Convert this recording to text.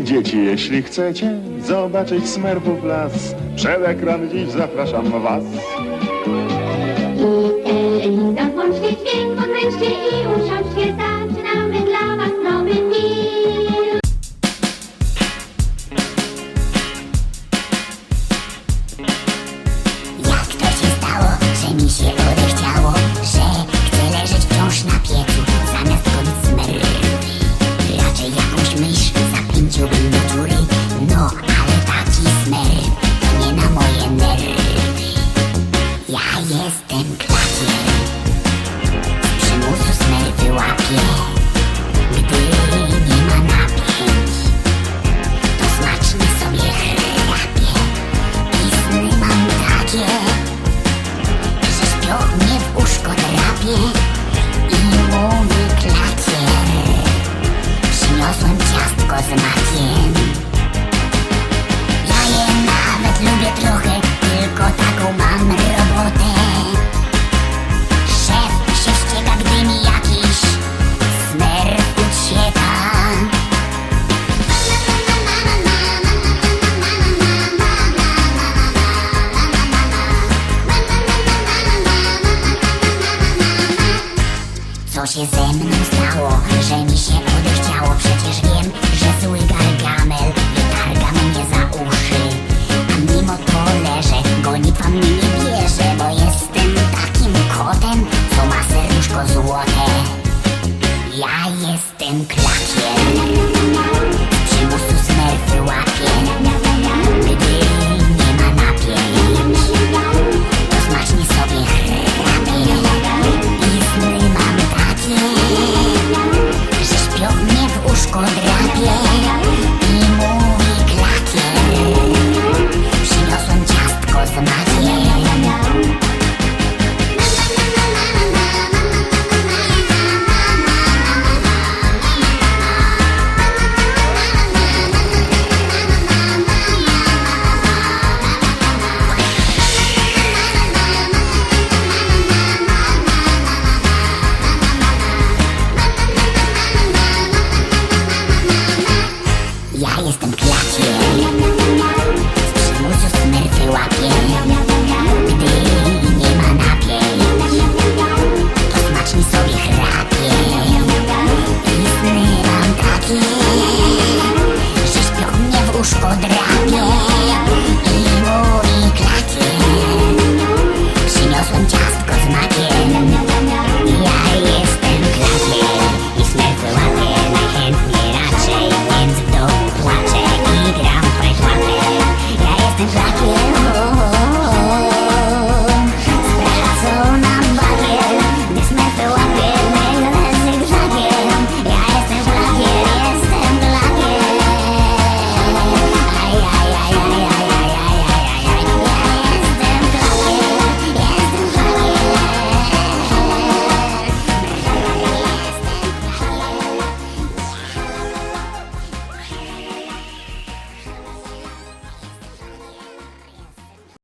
Dzieci, jeśli chcecie zobaczyć smerfów las, przed ekran dziś zapraszam was. E, e, co się ze mną stało, że mi się odechciało. Przecież wiem, że zły gargam Yeah. подраки